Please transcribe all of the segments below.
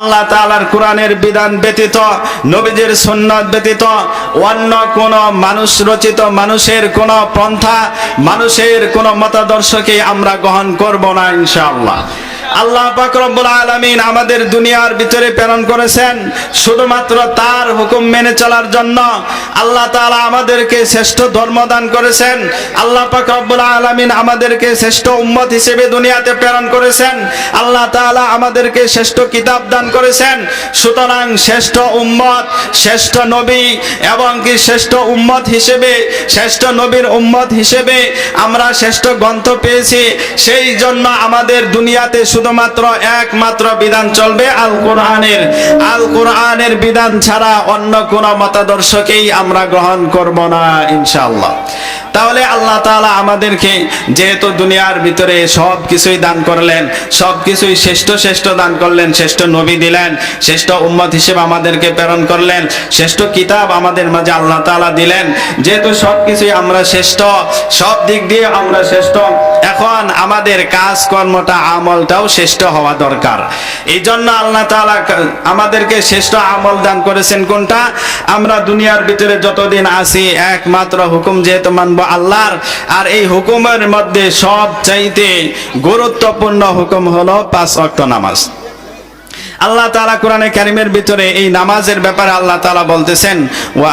আল্লাহ তালার কোরআনের বিধান ব্যতীত, নবীজির সুন্নাত ব্যতীত, অন্য কোন মানুষ রচিত মানুষের কোন পন্থা, মানুষের কোন মতাদর্শকে আমরা গ্রহণ করব না ইনশাআল্লাহ। আল্লাহ পাক রব্বুল আলামিন আমাদের দুনিয়ার ভিতরে প্রেরণ করেছেন শুধুমাত্র তার হুকুম মেনে চলার জন্য। আল্লাহ তাআলা আমাদেরকে শ্রেষ্ঠ ধর্ম দান করেছেন। আল্লাহ পাক আলামিন আমাদেরকে শ্রেষ্ঠ উম্মত হিসেবে দুনিয়াতে প্রেরণ করেছেন। আল্লাহ তাআলা আমাদেরকে শ্রেষ্ঠ কিতাব দান করেছেন। সুতরাং শ্রেষ্ঠ উম্মত, শ্রেষ্ঠ নবী এবং কি শ্রেষ্ঠ উম্মত হিসেবে, শ্রেষ্ঠ নবীর উম্মত হিসেবে আমরা শ্রেষ্ঠ গ্রন্থ পেয়েছি। সেই জন্য আমাদের দুনিয়াতে শুধুমাত্র একমাত্র বিধান চলবে আল কোরআনের আল কোরআনের বিধান ছাড়া অন্য কোনো মতাদর্শকেই আমরা গ্রহণ করব না, ইনশাআল্লাহ। তাহলে আল্লাহ তাআলা আমাদেরকে যেহেতু দুনিয়ার ভিতরে সব কিছুই দান করলেন, সব কিছুই শ্রেষ্ঠ শ্রেষ্ঠ দান করলেন, শ্রেষ্ঠ নবী দিলেন, শ্রেষ্ঠ উম্মত হিসেবে আমাদেরকে প্রেরণ করলেন, শ্রেষ্ঠ কিতাব আমাদের মাঝে আল্লাহ তাআলা দিলেন, যেহেতু সব কিছুই আমরা শ্রেষ্ঠ, সব দিক দিয়ে আমরা শ্রেষ্ঠ, এখন আমাদের কাজ কর্মটা আমলটাও শ্রেষ্ঠ হওয়া দরকার। এই জন্য আল্লাহ তাআলা আমাদেরকে শ্রেষ্ঠ আমল দান করেছেন কোনটা? আমরা দুনিয়ার ভিতরে যতদিন আছি, একমাত্র হুকুম যেহেতু মানবো আল্লাহর, আর এই হুকুমের মধ্যে সব চাইতে গুরুত্বপূর্ণ হুকুম হলো পাঁচ ওয়াক্ত নামাজ। আল্লাহ তাআলা কোরআনে কারিমের ভিতরে এই নামাজের ব্যাপারে আল্লাহ তাআলা বলতেছেন, ওয়া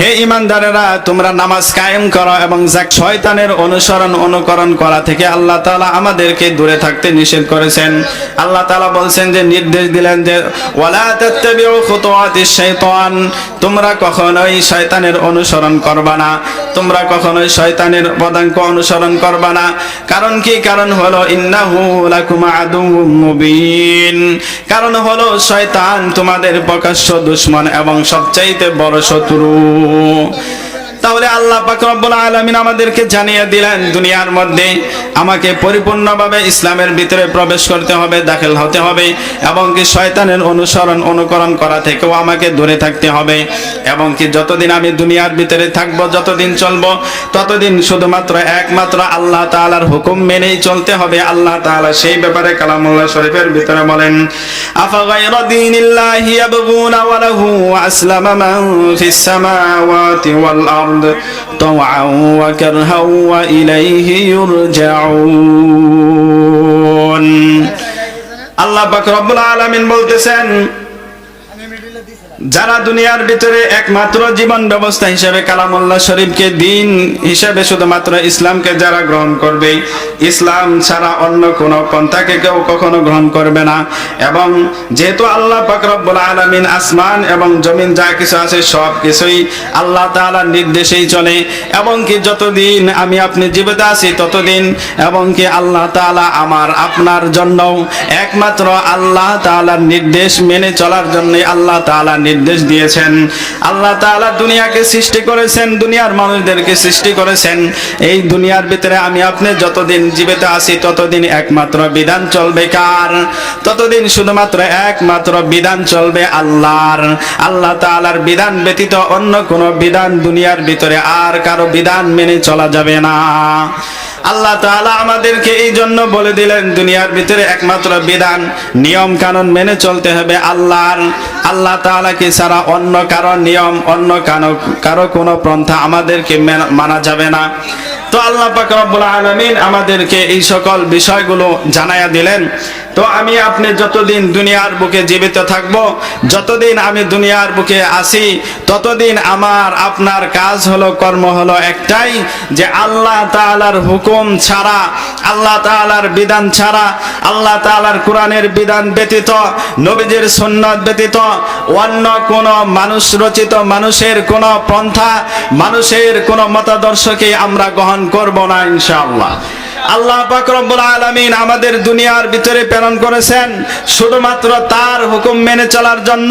হে ইমানদারেরা, তোমরা নামাজ কায়েম করো এবং যাক শয়তানের অনুসরণ অনুকরণ করা থেকে আল্লাহ তাআলা আমাদেরকে দূরে থাকতে নিষেধ করেছেন। আল্লাহ তাআলা বলছেন যে, নির্দেশ দিলেন যে, ওয়ালা তাত্তাবিউ খুতুওয়াতিশ শাইতান তোমরা কখনোই শয়তানের অনুসরণ করবা না। তোমরা কখনোই শয়তানের পদাঙ্ক অনুসরণ করবা না। কারণ কি? কারণ হলো, ইন্নাহু লাকুম আদুউম মুবিন কারণ হলো, শয়তান তোমাদের প্রকাশ্য দুশমন এবং সবচাইতে বড় শত্রু 嗯 তাহলে আল্লাহ পাক রব্বুল আলামিন আমাদেরকে জানিয়ে দিলেন, দুনিয়ার মধ্যে আমাকে পরিপূর্ণভাবে ইসলামের ভিতরে প্রবেশ করতে হবে, দাখিল হতে হবে এবং কি শয়তানের অনুসরণ, অনুকরণ করা থেকেও আমাকে দূরে থাকতে হবে এবং কি যতদিন আমি দুনিয়ার ভিতরে থাকব, যতদিন চলবো, ততদিন শুধুমাত্র একমাত্র আল্লাহ তাআলার হুকুম মেনেই চলতে হবে। আল্লাহ তাআলা সেই ব্যাপারে কালামুল্লাহ শরীফের ভিতরে বলেন, আফা গায়রা দীনিল্লাহি ইয়াবগুনা ওয়া লাহু আসলামা মান ফিস সামাওয়াতি ওয়াল আরদ? الأرض طوعا وكرها وإليه يرجعون الله بك رب العالمين بلتسان যারা দুনিয়ার ভিতরে একমাত্র জীবন ব্যবস্থা হিসেবে কালামুল্লাহ শরীফকে দিন হিসেবে শুধুমাত্র ইসলামকে যারা গ্রহণ করবে, ইসলাম ছাড়া অন্য কোন পন্থাকে কেউ কখনো গ্রহণ করবে না। এবং যেহেতু আল্লাহ পাক রব্বুল আলামিন আসমান এবং জমিন যা কিছু আছে সব কিছুই আল্লাহ তাআলার নির্দেশেই চলে। এবং কি যতদিন আমি আপনি জীবিত আছি ততদিন এবং কি আল্লাহ তাআলা আমার আপনার জন্য একমাত্র আল্লাহ তাআলার নির্দেশ মেনে চলার জন্য আল্লাহ তাআলা নির্দেশ দিয়েছেন। আল্লাহ তাআলা দুনিয়াকে সৃষ্টি করেছেন, দুনিয়ার মানুষদেরকে সৃষ্টি করেছেন। এই দুনিয়ার ভিতরে আমি আপনি যতদিন জীবিত আছি, ততদিন একমাত্র বিধান চলবে কার? ততদিন শুধুমাত্র একমাত্র বিধান চলবে আল্লাহর। আল্লাহ তাআলার বিধান ব্যতীত অন্য কোনো বিধান দুনিয়ার ভিতরে আর কারও বিধান মেনে চলা যাবে না। আল্লাহ তাআলা আমাদেরকে এই জন্য বলে দিলেন, দুনিয়ার ভিতরে একমাত্র বিধান, নিয়ম কানুন মেনে চলতে হবে আল্লাহর। আল্লাহ তাআলাকে ছাড়া অন্য কারও নিয়ম, অন্য কারও কারও কোনো পন্থা আমাদেরকে মানা যাবে না। তো আল্লাহ পাক রব্বুল আলামিন আমাদেরকে এই সকল বিষয়গুলো জানায়া দিলেন। তো আমি আপনি যতদিন দুনিয়ার বুকে জীবিত থাকব, যতদিন আমি দুনিয়ার বুকে আসি ততদিন আমার, আপনার কাজ হলো, কর্ম হলো একটাই, যে আল্লাহ তাআলার হুকুম ছাড়া, আল্লাহ তাআলার বিধান ছাড়া, আল্লাহ তাআলার কোরআনের বিধান ব্যতীত, নবীজির সুন্নাত ব্যতীত, অন্য কোন মানুষ রচিত মানুষের কোন পন্থা, মানুষের কোন মতাদর্শকে আমরা গ্রহণ করব না, ইনশাআল্লাহ। আল্লাহ পাক রব্বুল আলামিন আমাদের দুনিয়ার ভিতরে প্রেরণ করেছেন শুধুমাত্র তার হুকুম মেনে চলার জন্য।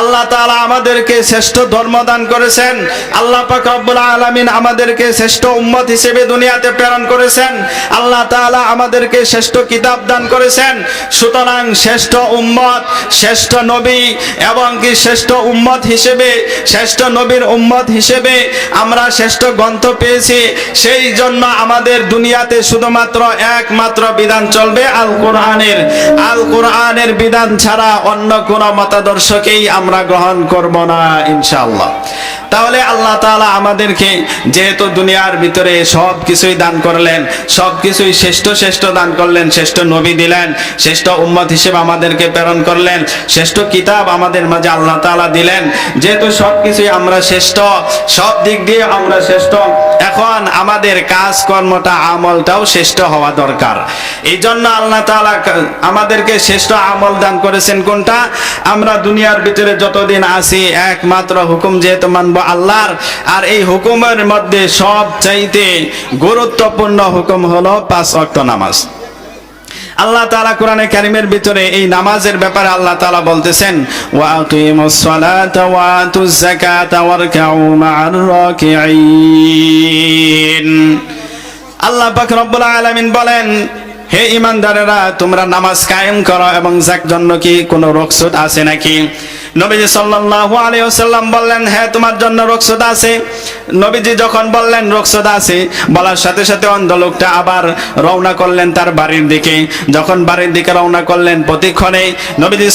আল্লাহ তাআলা আমাদেরকে শ্রেষ্ঠ ধর্ম দান করেছেন। আল্লাহ পাক আলামিন আমাদেরকে শ্রেষ্ঠ উম্মত হিসেবে দুনিয়াতে প্রেরণ করেছেন। আল্লাহ তাআলা আমাদেরকে শ্রেষ্ঠ কিতাব দান করেছেন। সুতরাং শ্রেষ্ঠ উম্মত, শ্রেষ্ঠ নবী এবং কি শ্রেষ্ঠ উম্মত হিসেবে, শ্রেষ্ঠ নবীর উম্মত হিসেবে আমরা শ্রেষ্ঠ গ্রন্থ পেয়েছি। সেই জন্য আমাদের দুনিয়াতে শুধুমাত্র একমাত্র বিধান চলবে আল কোরআনের আল কোরআনের বিধান ছাড়া অন্য কোন মতাদর্শকেই আমরা গ্রহণ করব না, ইনশাআল্লাহ। তাহলে আল্লাহ তাআলা আমাদেরকে যেহেতু দুনিয়ার ভিতরে সব কিছুই দান করলেন, সব কিছুই শ্রেষ্ঠ শ্রেষ্ঠ দান করলেন, শ্রেষ্ঠ নবী দিলেন, শ্রেষ্ঠ উম্মত হিসেবে আমাদেরকে প্রেরণ করলেন, শ্রেষ্ঠ কিতাব আমাদের মাঝে আল্লাহ তাআলা দিলেন, যেহেতু সব কিছুই আমরা শ্রেষ্ঠ, সব দিক দিয়ে আমরা শ্রেষ্ঠ, এখন আমাদের কাজ কর্মটা আমলটাও শ্রেষ্ঠ হওয়া দরকার। এই জন্য আল্লাহ তালা আমাদেরকে শ্রেষ্ঠ আমল দান করেছেন কোনটা? আমরা দুনিয়ার ভিতরে যতদিন আছি, একমাত্র হুকুম যেহেতু মানব আল্লাহর, আর এই হুকুমের মধ্যে সব চাইতে গুরুত্বপূর্ণ হুকুম হলো পাঁচ ওয়াক্ত নামাজ। আল্লাহ তাআলা কোরআনে কারিমের ভিতরে এই নামাজের ব্যাপারে আল্লাহ তাআলা বলতেছেন, ওয়া আকিমুস ওয়া আল্লাহ পাক আলামিন বলেন, হে ইমানদারেরা তোমরা নামাজ কায়েম করো এবং যাক জন্য কি কোনো রোগসুদ আছে নাকি? নবীজি সাল্লাল্লাহু আলাইহি ওয়াসাল্লাম বললেন হ্যাঁ তোমার জন্য রোগসুদ আছে। নবীজি যখন বললেন, রকসদ আছে, বলার সাথে সাথে অন্ধ লোকটা আবার রওনা করলেন তার বাড়ির দিকে। যখন বাড়ির দিকে রওনা করলেন, প্রতিক্ষণে নবীজি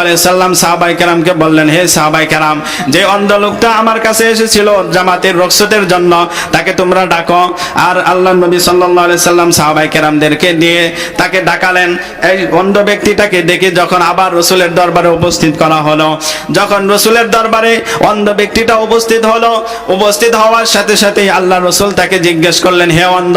আলাইহি সাল্লাম সাহাবাই কেরামকে বললেন, হে সাহাবাই কেরাম, যে অন্ধ লোকটা আমার কাছে এসেছিল জামাতের রকসদের জন্য, তাকে তোমরা ডাকো। আর আল্লাহ নবী আলাইহি সাল্লাম সাহাবাই কেরামদেরকে দিয়ে তাকে ডাকালেন। এই অন্ধ ব্যক্তিটাকে দেখে যখন আবার রসুলের দরবারে উপস্থিত করা হলো, যখন রসুলের দরবারে অন্ধ ব্যক্তিটা উপস্থিত হলো, উপস্থিত হওয়ার সাথে সাথে আল্লাহ রসুল তাকে জিজ্ঞেস করলেন, হে অন্ধ,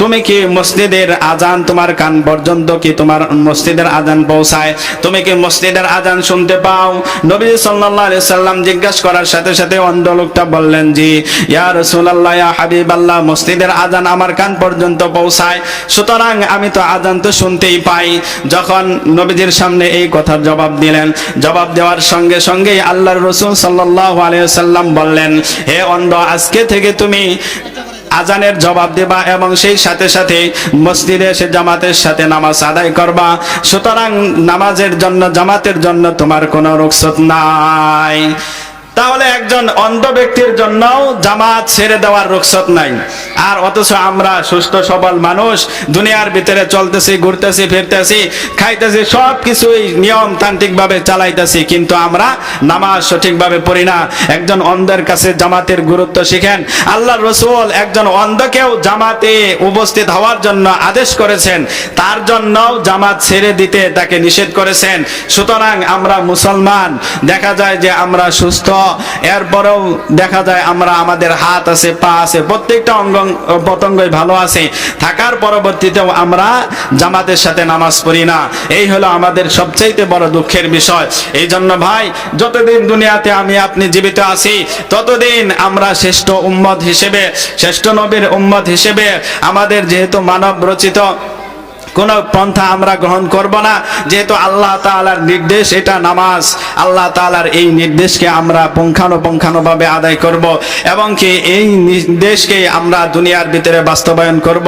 তুমি কি মসজিদের আজান তোমার কান পর্যন্ত কি তোমার মসজিদের আজান পৌঁছায়? তুমি কি মসজিদের আজান শুনতে পাও? নবী সাল্লাল্লাহু আলাইহি সাল্লাম জিজ্ঞেস করার সাথে সাথে অন্ধ লোকটা বললেন, জি, ইয়া রাসূলুল্লাহ, ইয়া হাবিবাল্লাহ, মসজিদের আজান আমার কান পর্যন্ত পৌঁছায়। সুতরাং আমি তো আজান তো শুনতেই পাই। যখন নবীজির সামনে এই কথার জবাব দিলেন, জবাব দেওয়ার সঙ্গে সঙ্গেই আল্লাহর রসুল সাল্লাল্লাহু আলাইহি সাল্লাম বললেন, হে অন্ধ আজকে থেকে তুমি আজানের জবাব দেবা এবং সেই সাথে সাথে মসজিদে এসে জামাতের সাথে নামাজ আদায় করবা। সুতরাং নামাজের জন্য, জামাতের জন্য তোমার কোনো রুখসত নাই। তাহলে একজন অন্ধ ব্যক্তির জন্যও জামাত ছেড়ে দেওয়ার রুখসত নাই। আর অথচ আমরা সুস্থ, সবল মানুষ, দুনিয়ার ভিতরে চলতেছি, ঘুরতেছি, ফিরতেছি, খাইতেছি সব কিছুই নিয়ম তান্ত্রিক ভাবে চালাইতেছি, কিন্তু আমরা নামাজ সঠিকভাবে পড়ি না। একজন অন্ধের কাছে জামাতের গুরুত্ব শিখেন। আল্লাহ রসুল একজন অন্ধকেও জামাতে উপস্থিত হওয়ার জন্য আদেশ করেছেন। তার জন্য জামাত ছেড়ে দিতে তাকে নিষেধ করেছেন। সুতরাং আমরা মুসলমান, দেখা যায় যে আমরা সুস্থ এরপরেও দেখা যায় আমরা আমাদের হাত আছে, পা আছে, প্রত্যেকটা অঙ্গ পতঙ্গই ভালো আছে। থাকার পরবর্তীতেও আমরা জামাতের সাথে নামাজ পড়ি না। এই হলো আমাদের সবচাইতে বড় দুঃখের বিষয়। এই জন্য ভাই, যতদিন দুনিয়াতে আমি আপনি জীবিত আছি, ততদিন আমরা শ্রেষ্ঠ উম্মত হিসেবে, শ্রেষ্ঠ নবীর উম্মত হিসেবে আমাদের যেহেতু মানব রচিত কোন পন্থা আমরা গ্রহণ করব না। যেহেতু আল্লাহ তালার নির্দেশ, এটা নামাজ। আল্লাহ তালার এই নির্দেশকে আমরা পুঙ্খানুপুঙ্খানুভাবে আদায় করব এবং কি এই নির্দেশকে আমরা দুনিয়ার ভিতরে বাস্তবায়ন করব।